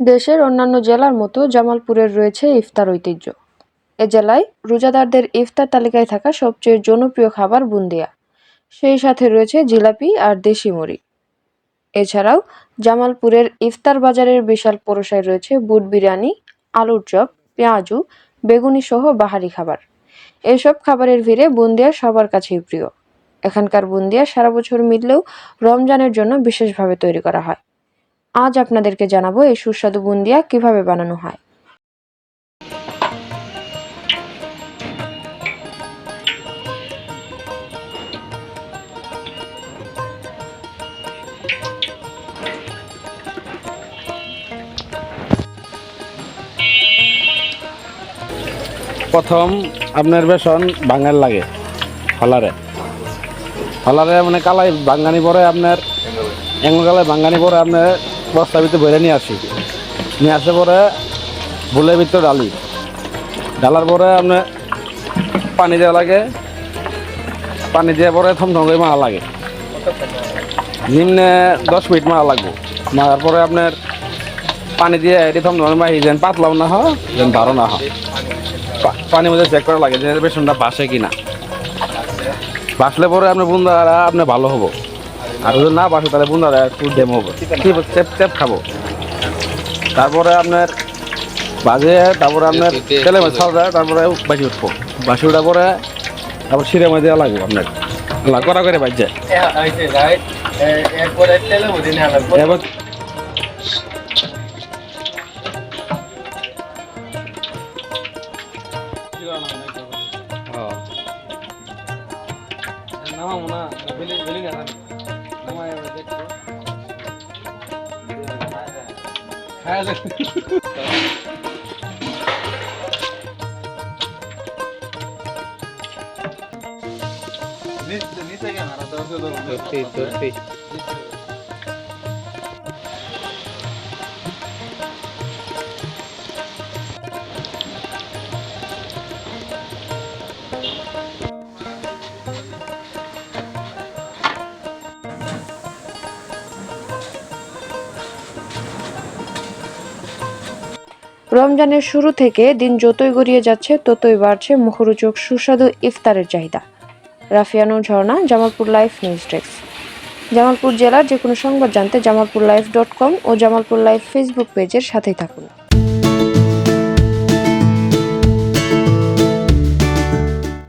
দেশের অন্যান্য জেলার মতো জামালপুরের রয়েছে ইফতার ঐতিহ্য। এ জেলায় রোজাদারদের ইফতার তালিকায় থাকা সবচেয়ে জনপ্রিয় খাবার বুন্দিয়া। সেই সাথে রয়েছে জিলাপি আর দেশি মুড়ি। এছাড়াও জামালপুরের ইফতার বাজারের বিশাল পরসায় রয়েছে বুট বিরিয়ানি, আলুর চপ, পেঁয়াজু বেগুনি সহ বাহারি খাবার। এসব খাবারের ভিড়ে বুন্দিয়া সবার কাছেই প্রিয়। এখানকার বুন্দিয়া সারা বছর মিললেও রমজানের জন্য বিশেষভাবে তৈরি করা হয়। আজ আপনাদেরকে জানাব এই সুস্বাদু বুন্দিয়া কীভাবে বানানো হয়। প্রথম আপনার বেসন বাঙাল লাগে, হলারে। হলারে মানে কালাই বাঙ্গানি পরে আপনার এঙ্গলায় বাঙ্গানি পরে আপনার বস্তার ভিতরে ভরে নিয়ে আসি। নিয়ে আসে পরে বুলের ভিতরে ডালি। ডালার পরে আপনার পানি দেওয়া লাগে, পানি দিয়ে পরে থমথম করে মারা লাগে। নিম্নে দশ মিনিট মারা লাগবো। মারার পরে আপনার পানি দিয়ে এটি থমথম মাহি যেন পাতলাও না হয়, যেন ভালো না হয়। পানির মধ্যে চেক করা লাগে যে বেসনটা বাসে কিনা। বাসলে পরে আপনার বুন্দারা আপনার ভালো হব। আর যদি না বাসে তাহলে বুন্দারা একটু ডেম হবে। চেপ চেপ খাব। তারপরে আপনার বাজে তারপরে আপনার তেলে যায় তারপরে বাসি উঠবো। বাসি উঠার পরে তারপর মাছ দেওয়া লাগবে আপনার। করা করে বাজছে। এরপরে তেলে মধ্যে নেওয়া লাগবে এবার ধরতে ধরতে রমজানের শুরু থেকে দিন যতই গড়িয়ে যাচ্ছে, ততই বাড়ছে মুখরোচক সুস্বাদু ইফতারের চাহিদা। রাফিয়ানো Jharna, Jamalpur life news desk. Jamalpur জেলার যে কোনো সংবাদ জানতে জামালপুর লাইফ ডট কম ও জামালপুর লাইফ ফেসবুক পেজের সাথেই থাকুন।